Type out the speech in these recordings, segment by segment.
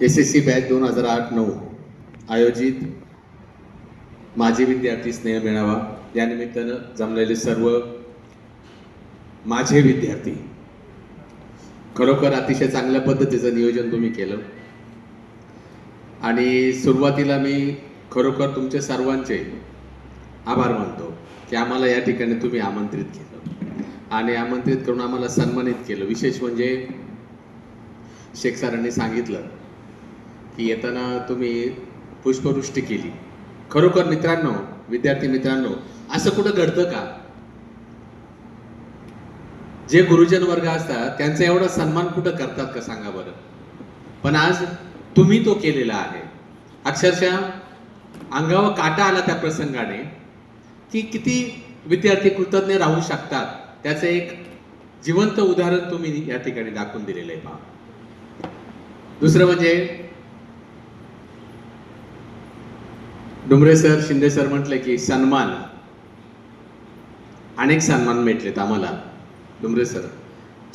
S S C batch दोन हजार आठ नऊ आयोजित माजी विद्यार्थी स्नेह मेळावा. यानिमित्तानं जमलेले सर्व माझे विद्यार्थी खरोखर अतिशय चांगल्या पद्धतीचं नियोजन तुम्ही केलं. आणि सुरुवातीला मी खरोखर तुमच्या सर्वांचे आभार मानतो की आम्हाला या ठिकाणी तुम्ही आमंत्रित केलं. आणि आमंत्रित करून आम्हाला सन्मानित केलं. विशेष म्हणजे शेख सरांनी सांगितलं की येताना तुम्ही पुष्पवृष्टी केली. खरोखर मित्रांनो विद्यार्थी मित्रांनो असं कुठं घडतं का? जे गुरुजन वर्ग असतात त्यांचा एवढा सन्मान कुठं करतात का सांगा बरं? पण आज तुम्ही तो केलेला आहे. अक्षरशः अंगावर काटा आला त्या प्रसंगाने की किती विद्यार्थी कृतज्ञ राहू शकतात त्याचं एक जिवंत उदाहरण तुम्ही या ठिकाणी दाखवून दिलेलं आहे पहा. दुसरं म्हणजे डुमरे सर शिंदे सर म्हटले की सन्मान. अनेक सन्मान भेटलेत आम्हाला डुमरे सर.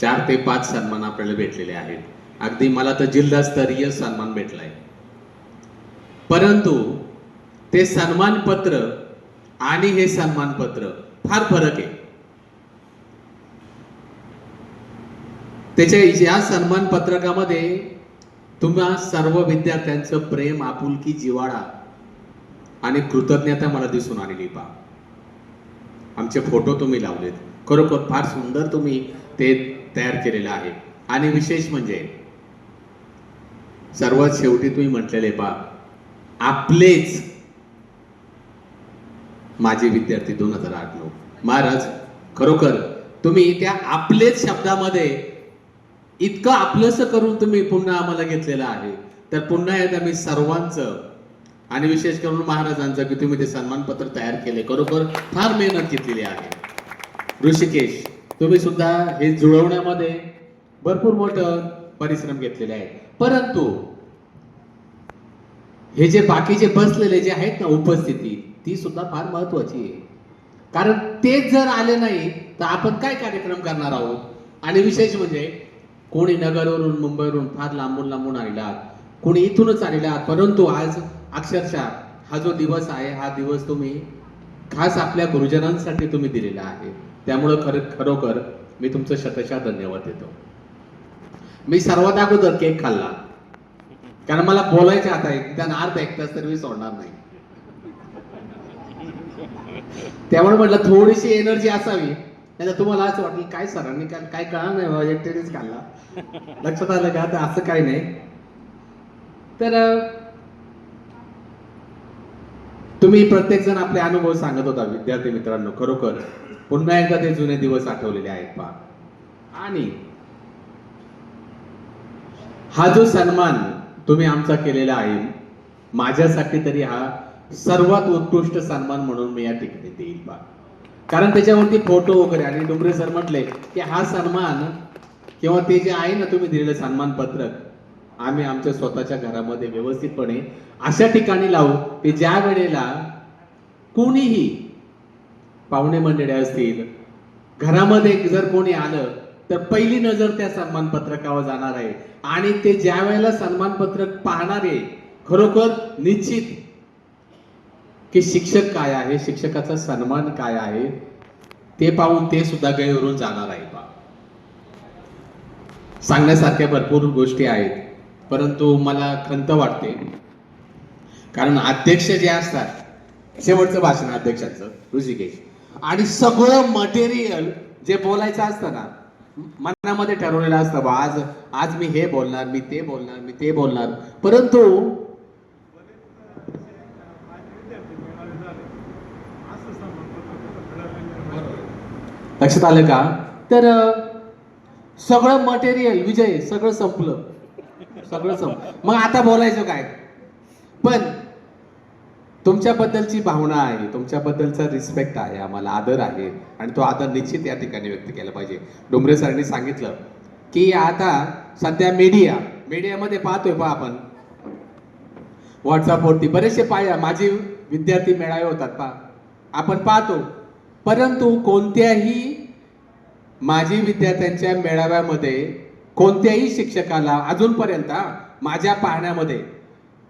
चार ते पाच सन्मान आपल्याला भेटलेले आहेत. अगदी मला तर जिल्हास्तरीय सन्मान भेटलाय. परंतु ते सन्मानपत्र आणि हे सन्मानपत्र फार फरक आहे. त्याच्या या सन्मान पत्रकामध्ये तुम्हा सर्व विद्यार्थ्यांचं प्रेम आपुलकी जिवाळा आणि कृतज्ञता मला दिसून आलेली पा आमचे फोटो तुम्ही लावलेत. खरोखर फार सुंदर तुम्ही ते तयार केलेलं आहे. आणि विशेष म्हणजे सर्वात शेवटी तुम्ही म्हटलेले पा आपलेच माझे विद्यार्थी दोन हजार आठ नऊ महाराज खरोखर तुम्ही त्या आपलेच शब्दामध्ये इतकं आपलंसं करून तुम्ही पुन्हा आम्हाला घेतलेलं आहे. तर पुन्हा एकदा मी सर्वांचं आणि विशेष करून महाराजांचं की तुम्ही ते सन्मानपत्र तयार केले. खरोखर फार मेहनत घेतलेली आहे. ऋषिकेश तुम्ही सुद्धा हे जुळवण्यामध्ये भरपूर मोठं परिश्रम घेतलेले आहे. परंतु हे जे बाकीचे बसलेले जे आहेत ना उपस्थिती ती सुद्धा फार महत्वाची आहे. कारण तेच जर आले नाही तर आपण काय कार्यक्रम करणार आहोत? आणि विशेष म्हणजे कोणी नगरवरून मुंबईवरून फार लांबून लांबून आलेला कोणी इथूनच आलेला परंतु आज अक्षरशः हा जो दिवस आहे हा दिवस तुम्ही खास आपल्या गुरुजनांसाठी तुम्ही दिलेला आहे. त्यामुळं खर खरोखर मी तुमचं शतशा धन्यवाद देतो. मी सर्वात अगोदर केक खाल्ला. कारण मला बोलायचे आता एक त्यांना अर्ध एक तास तर मी सोडणार नाही. त्यामुळे म्हटलं थोडीशी एनर्जी असावी. नाही तुम्हाला असं वाटलं काय सरांनी काय काय कळणार नाही एकटेच खाल्ला. लक्षात आलं का तर असं काही नाही. तर तुम्ही प्रत्येक जण आपले अनुभव सांगत होता विद्यार्थी मित्रांनो खरोखर. पुन्हा एकदा ते जुने दिवस आठवलेले आहेत पहा. आणि हा जो सन्मान तुम्ही आमचा केलेला आहे माझ्यासाठी तरी हा सर्वात उत्कृष्ट सन्मान म्हणून मी या ठिकाणी देईल पहा. कारण त्याच्यावरती फोटो वगैरे आणि डुमरे सर म्हटले की हा सन्मान किंवा ते जे आहे ना तुम्ही दिलेलं सन्मान पत्रक आम्ही आमच्या स्वतःच्या घरामध्ये व्यवस्थितपणे अशा ठिकाणी लावू की ज्या वेळेला कोणीही पाहुणे मंडळी असतील घरामध्ये जर कोणी आलं तर पहिली नजर त्या सन्मानपत्रकावर जाणार आहे. आणि ते ज्या वेळेला सन्मानपत्रक पाहणारे खरोखर निश्चित की शिक्षक काय आहे शिक्षकाचा सन्मान काय आहे ते पाहून ते सुद्धा गैरवरून जाणार आहे बा. सांगण्यासारख्या भरपूर गोष्टी आहेत. परंतु मला खंत वाटते. कारण अध्यक्ष जे असतात शेवटचं भाषण अध्यक्षांचं ऋषिकेश. आणि सगळं मटेरियल जे बोलायचं असतं ना मनामध्ये ठरवलेलं असतं बा आज आज मी हे बोलणार मी ते बोलणार मी ते बोलणार. परंतु लक्षात आलं का? तर सगळं मटेरियल विजय सगळं संपलं. सगळं संपलं मग आता बोलायचं काय? पण तुमच्याबद्दलची भावना आहे तुमच्याबद्दलचा रिस्पेक्ट आहे आम्हाला आदर आहे आणि तो आदर निश्चित या ठिकाणी व्यक्त केला पाहिजे. डोंबरे सरांनी सांगितलं की आता सध्या मीडिया मीडियामध्ये पाहतोय पहा आपण. व्हॉट्सअपवरती बरेचसे पाय माझे विद्यार्थी मेळावे होतात पहा. आपण पाहतो. परंतु कोणत्याही माजी विद्यार्थ्यांच्या मेळाव्यामध्ये कोणत्याही शिक्षकाला अजूनपर्यंत माझ्या पाहण्यामध्ये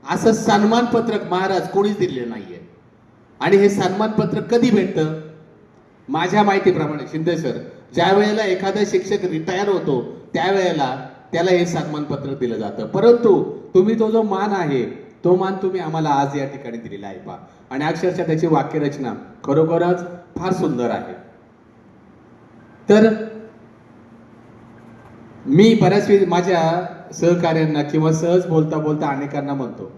असं सन्मानपत्रक महाराज कोणीच दिलेलं नाहीये. आणि हे सन्मानपत्रक कधी भेटतं? माझ्या माहितीप्रमाणे शिंदे सर ज्या वेळेला एखादा शिक्षक रिटायर होतो त्यावेळेला त्याला हे सन्मानपत्रक दिलं जातं. परंतु तुम्ही तो जो मान आहे तो मान तुम्ही आम्हाला आज या ठिकाणी दिलेला आहे पा आणि अक्षरशः त्याची वाक्यरचना खरोखरच फार सुंदर आहे. तर मी बऱ्याच वेळी माझ्या सहकार्यांना किंवा सहज बोलता बोलता अनेकांना म्हणतो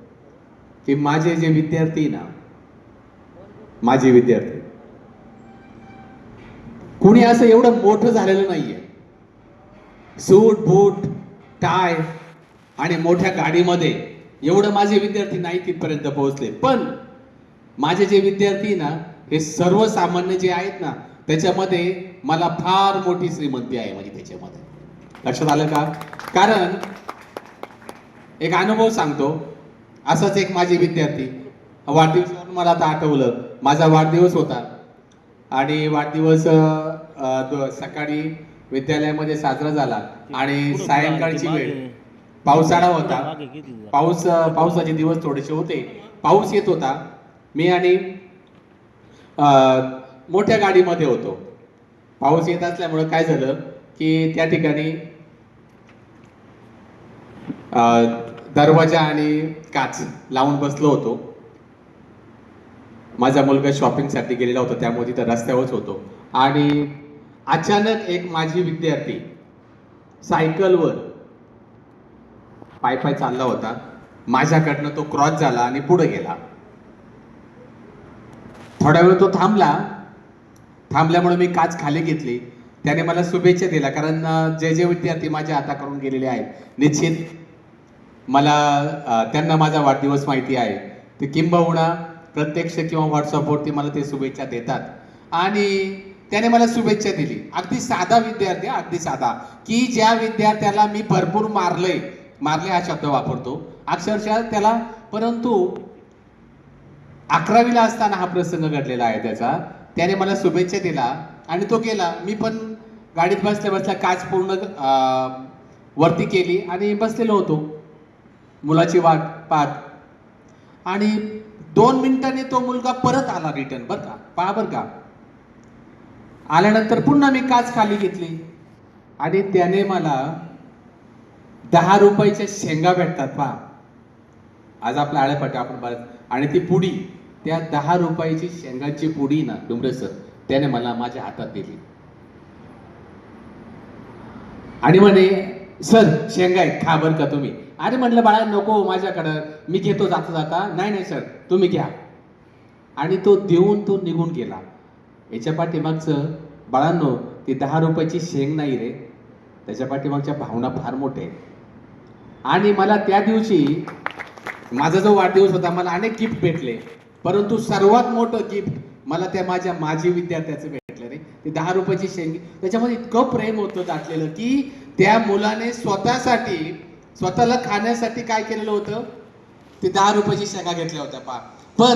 की माझे जे विद्यार्थी ना माझे विद्यार्थी कुणी असं एवढं मोठं झालेलं नाहीये. सूट बूट टाय आणि मोठ्या गाडीमध्ये एवढं माझे विद्यार्थी नाही तिथपर्यंत पोहोचले. पण माझे जे विद्यार्थी ना हे सर्वसामान्य जे आहेत ना त्याच्यामध्ये मला फार मोठी श्रीमंती आहे म्हणजे त्याच्यामध्ये. लक्षात आलं का? कारण एक अनुभव सांगतो. असाच एक माझे विद्यार्थी वाढदिवसावरून मला आता आठवलं. माझा वाढदिवस होता. आणि वाढदिवस सकाळी विद्यालयामध्ये साजरा झाला. आणि सायंकाळची वेळ. पावसाळा होता. पाऊस पावसाचे दिवस थोडेसे होते. पाऊस येत होता. मी आणि मोठ्या गाडीमध्ये होतो. पाऊस येत असल्यामुळं काय झालं की त्या ठिकाणी दरवाजा आणि काच लावून बसलो होतो. माझा मुलगा शॉपिंगसाठी गेलेला होता त्यामुळे तिथं रस्त्यावरच होतो. आणि अचानक एक माझी विद्यार्थी सायकलवर पाय पाय चालला होता. माझ्याकडनं तो क्रॉस झाला आणि पुढे गेला. थोडा वेळ तो थांबला. थांबल्यामुळे मी काच खाली घेतली. त्याने मला शुभेच्छा दिल्या कारण जे जे विद्यार्थी माझ्या हाताकडून गेलेले आहेत निश्चित मला त्यांना माझा वाढदिवस माहिती आहे. ते किंबहुना प्रत्यक्ष किंवा व्हॉट्सअपवरती मला ते शुभेच्छा देतात. आणि त्याने मला शुभेच्छा दिली. अगदी साधा विद्यार्थी अगदी साधा. की ज्या विद्यार्थ्याला मी भरपूर मारलंय मारले हा शब्द वापरतो. अक्षरशः त्याला परंतु अकरावीला असताना हा प्रसंग घडलेला आहे त्याचा. त्याने मला शुभेच्छा दिला आणि तो गेला. मी पण गाडीत बसल्या बसल्या काच पूर्ण वरती केली आणि बसलेलो होतो. मुलाची वाट पाहत. आणि दोन मिनिटांनी तो मुलगा परत आला रिटर्न बरं का? पहा बरं का. आल्यानंतर पुन्हा मी काच खाली घेतली. आणि त्याने मला दहा रुपयाच्या शेंगा भेटतात पहा. आज आपला आळ्यापाट्या आपण बरं आणि ती पुडी त्या दहा रुपयाची शेंगाची पुडी ना डुमरे सर त्याने मला माझ्या हातात दिली. आणि म्हणे सर शेंगा आहेत खा बरं का तुम्ही. अरे म्हटलं बाळा नको माझ्याकडं. मी घेतो जाता जाता. नाही नाही सर. तुम्ही घ्या. आणि तो देऊन तो निघून गेला. याच्या पाठीमागचं बाळांनो ती दहा रुपयाची शेंग नाही रे. त्याच्या पाठीमागच्या भावना फार मोठे आणि मला त्या दिवशी माझा जो वाढदिवस होता मला अनेक गिफ्ट भेटले. परंतु सर्वात मोठं गिफ्ट मला त्या माझ्या माजी विद्यार्थ्याचं भेटलं रे. ते दहा रुपयाची शेंग. त्याच्यामध्ये इतकं प्रेम होतं दाटलेलं की त्या मुलाने स्वतःसाठी स्वतःला खाण्यासाठी काय केलेलं होतं? ते दहा रुपयाची शेंगा घेतल्या होत्या पा पण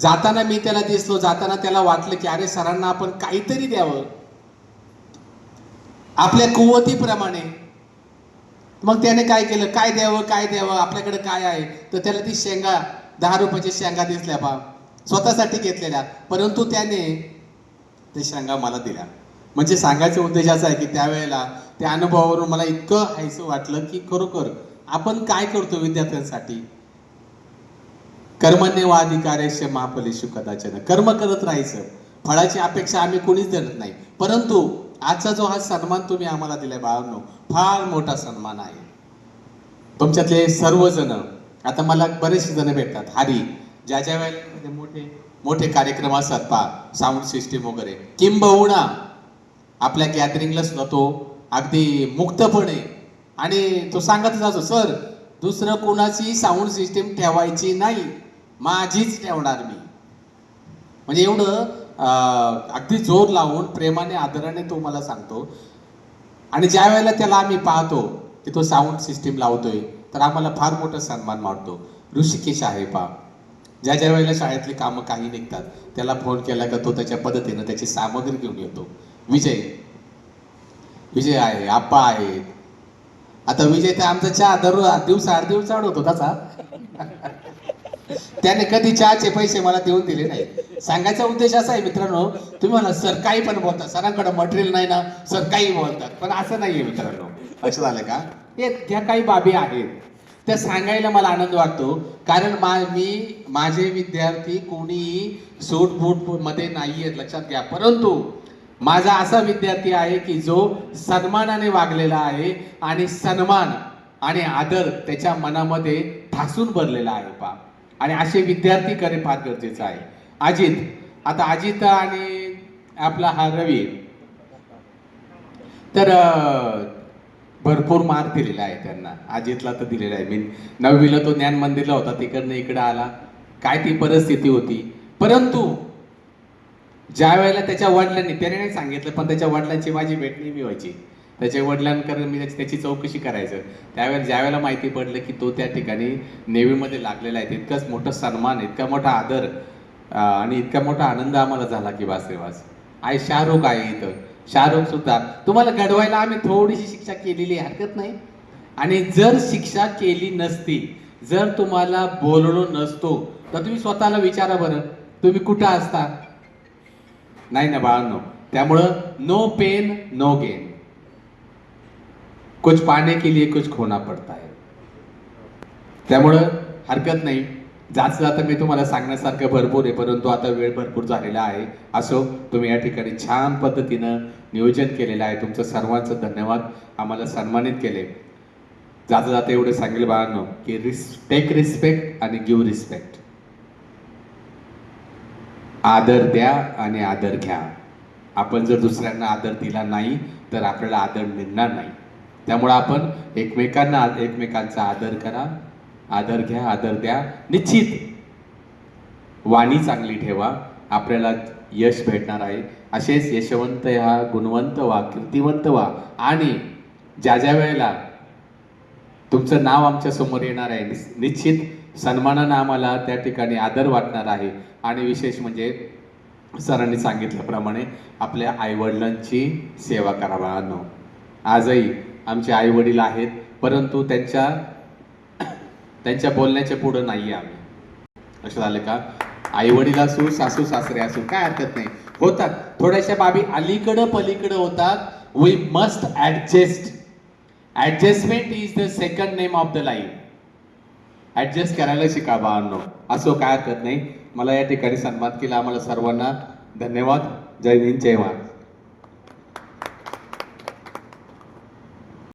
जाताना मी त्याला दिसलो जाताना त्याला वाटलं की अरे सरांना आपण काहीतरी द्यावं. आपल्या कुवतीप्रमाणे. मग त्याने काय केलं? काय द्यावं? काय द्यावं? आपल्याकडे काय आहे? तर त्याला ती शेंगा दहा रुपयाची शेंगा दिसल्या पा स्वतःसाठी घेतलेल्या. परंतु त्याने ते शेंगा मला दिल्या. म्हणजे सांगायचा उद्देश असा आहे की त्यावेळेला त्या अनुभवावरून मला इतकं हायसं वाटलं की खरोखर आपण काय करतो विद्यार्थ्यांसाठी? कर्मण्य वा अधिकारेश कदाचन. कर्म करत राहायचं. फळाची अपेक्षा आम्ही कोणीच धरत नाही. परंतु आजचा जो हा सन्मान तुम्ही आम्हाला दिलाय बाळांनो फार मोठा सन्मान आहे. तुमच्यातले सर्वजण आता मला बरेचसे जण भेटतात. हरी ज्या ज्या वेळेला मोठे मोठे कार्यक्रम असतात पा साऊंड सिस्टीम वगैरे. किंबहुना आपल्या गॅदरिंगला सुद्धा तो अगदी मुक्तपणे. आणि तो सांगतच जातो सर दुसरं कोणाची साऊंड सिस्टीम ठेवायची नाही. माझीच ठेवणार मी. म्हणजे एवढं अगदी जोर लावून प्रेमाने आदराने तो मला सांगतो. आणि ज्या वेळेला त्याला आम्ही पाहतो की तो साऊंड सिस्टीम लावतोय तर आम्हाला फार मोठा सन्मान मानतो ऋषिकेश आहे पा ज्या ज्या वेळेला शाळेतली कामं काही निघतात त्याला फोन केला का तो त्याच्या पद्धतीनं त्याची सामग्री घेऊन येतो. विजय विजय आहे आप्पा आहे. आता विजय तर आमचा चहा दररोज दिवस आठ दिवस चालवतो त्याचा त्याने कधी चहाचे पैसे मला देऊन दिले नाही. सांगायचा उद्देश असा आहे मित्रांनो तुम्ही म्हणा सर काही पण बोलता. सरांकडे मटेरियल नाही ना सर काही बोलतात. पण असं नाहीये मित्रांनो. असं झालं का? हे ह्या काही बाबी आहेत. त्या सांगायला मला आनंद वाटतो. कारण मा मी माझे विद्यार्थी कोणीही सूट बूटमध्ये नाही आहेत लक्षात घ्या. परंतु माझा असा विद्यार्थी आहे की जो सन्मानाने वागलेला आहे आणि सन्मान आणि आदर त्याच्या मनामध्ये ठासून भरलेला आहे पा. आणि असे विद्यार्थी करणे फार गरजेचं आहे. अजित आता अजित आणि आपला हा रवी तर भरपूर मार्क दिलेला आहे त्यांना. अजितला तर दिलेला आहे. मी नववीला तो ज्ञान मंदिरला होता तिकडनं इकडं आला. काय ती परिस्थिती होती. परंतु ज्या वेळेला त्याच्या वडिलांनी त्याने नाही सांगितलं पण त्याच्या वडिलांची माझी भेट नेहमी व्हायची. त्याच्या वडिलांकडे मी त्याची- चौकशी करायचं. त्यावेळेला ज्या वेळेला माहिती पडलं की तो त्या ठिकाणी नेव्हीमध्ये लागलेला आहे इतकाच मोठं सन्मान इतका मोठा आदर आणि इतका मोठा आनंद आम्हाला झाला की वास रे वास आहे शाहरुख आहे इथं. शाहरुख सुद्धा. तुम्हाला घडवायला आम्ही थोडीशी शिक्षा केलेली आहे, हरकत नाही. आणि जर शिक्षा केली नसती जर तुम्हाला बोललो नसतो तर तुम्ही स्वतःला विचारा बरं. तुम्ही कुठं असता? नाही ना बाळांनो? त्यामुळं नो पेन नो गेन कुछ पाने के लिए कुछ खोना पडता है. त्यामुळं हरकत नाही. जात आता मी तुम्हाला सांगण्यासारखं भरपूर आहे परंतु आता वेळ भरपूर झालेला आहे. असो तुम्ही या ठिकाणी छान पद्धतीनं नियोजन केलेलं आहे. तुमचं सर्वांचं धन्यवाद. आम्हाला सन्मानित केले. जाता जाता एवढं सांगेल बाळांनो की रिस टेक रिस्पेक्ट आणि गिव्ह रिस्पेक्ट आदर द्या आणि आदर घ्या. आपण जर दुसऱ्यांना आदर दिला नाही तर आपल्याला आदर मिळणार नाही. त्यामुळे आपण एकमेकांना एकमेकांचा आदर करा आदर घ्या आदर द्या. निश्चित वाणी चांगली ठेवा. आपल्याला यश भेटणार आहे. असेच यशवंत ह्या गुणवंत व्हा कीर्तिवंत व्हा आणि ज्या ज्या वेळेला तुमचं नाव आमच्यासमोर येणार आहे निश्चित सन्मानानं आम्हाला त्या ठिकाणी आदर वाटणार आहे. आणि विशेष म्हणजे सरांनी सांगितल्याप्रमाणे आपल्या आईवडिलांची सेवा करा बाळांनो आजही आमचे आईवडील आहेत परंतु त्यांच्या त्यांच्या बोलण्याच्या पुढं नाही आहे आम्ही. लक्षात आलं का? आई वडील असू सासू सासरे असू काय हरकत नाही. होतात. थोड्याशा बाबी अलीकडं पलीकडं होतात. We must adjust adjustment is the second name of the life adjust करायला शिका बाळांनो. असो काय हरकत नाही. मला या ठिकाणी सन्मान केला. आम्हाला सर्वांना धन्यवाद. जय हिंद जय महाराज